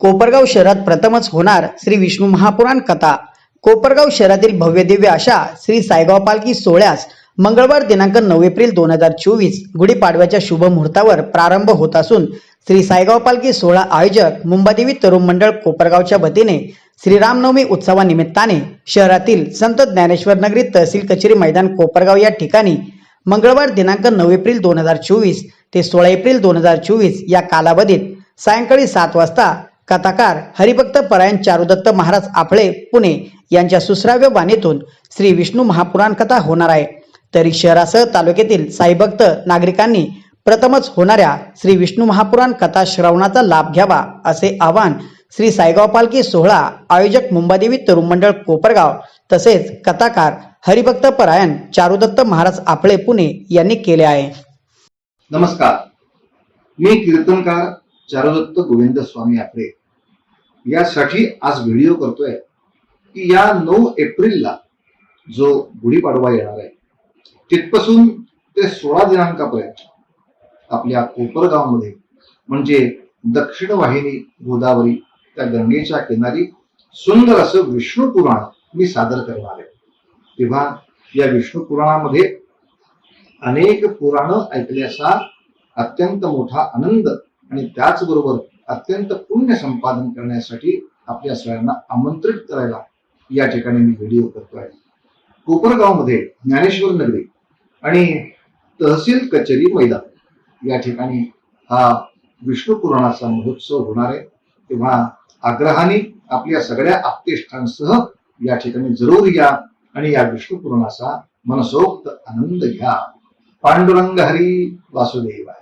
कोपरगाव शहरात प्रथमच होणार श्री विष्णू महापुराण कथा. कोपरगाव शहरातील भव्यदिव्य अशा श्री सायगाव पालखी सोहळ्यास मंगळवार दिनांक नऊ एप्रिल दोन हजार चोवीस गुढीपाडव्याच्या शुभ मुहूर्तावर प्रारंभ होत असून श्री सायगाव पालखी सोहळा आयोजक मुंबादेवी तरुण मंडळ कोपरगावच्या वतीने श्रीरामनवमी उत्सवानिमित्ताने शहरातील संत ज्ञानेश्वर नगरी तहसील कचेरी मैदान कोपरगाव या ठिकाणी मंगळवार दिनांक नऊ एप्रिल दोन हजार चोवीस ते सोळा एप्रिल दोन हजार चोवीस या कालावधीत सायंकाळी सात वाजता कथाकार हरिभक्त परायण चारुदत्त महाराज आपळे पुणे यांच्या सुश्राव्य वाणीतून श्री विष्णू महापुराण कथा होणार आहे. तरी शहरासह तालुक्यातील साईभक्त नागरिकांनी प्रथमच होणाऱ्या श्री विष्णू महापुराण कथा श्रवणाचा लाभ घ्यावा असे आवाहन श्री साईगाव पालखी सोहळा आयोजक मुंबादेवी तरुण मंडळ कोपरगाव तसेच कथाकार हरिभक्त परायण चारुदत्त महाराज आपळे पुणे यांनी केले आहे. नमस्कार. मी कीर्तनकार चारुदत्त गोविंद स्वामी आपले यासाठी आज व्हिडिओ करतोय की या नऊ एप्रिलला जो गुढीपाडवा येणार आहे तिथपासून ते सोळा दिनांकापर्यंत आपल्या कोपरगावमध्ये म्हणजे दक्षिण वाहिनी गोदावरी त्या गंगेच्या किनारी सुंदर असं विष्णू पुराण मी सादर करणार आहे. तेव्हा या विष्णू पुराणामध्ये अनेक पुराणं ऐकल्याचा अत्यंत मोठा आनंद आणि त्याचबरोबर अत्यंत पुण्य संपादन करण्यासाठी आपल्या सगळ्यांना आमंत्रित करायला या ठिकाणी मी व्हिडिओ करतो आहे. कोपरगावमध्ये ज्ञानेश्वर नगरी आणि तहसील कचेरी मैदान या ठिकाणी हा विष्णू पुराणाचा महोत्सव होणार आहे. तेव्हा आग्रहाने आपल्या सगळ्या आप्तेष्टांसह या ठिकाणी जरूर या आणि या विष्णू पुराणाचा मनसोक्त आनंद घ्या. पांडुरंग हरी वासुदेवा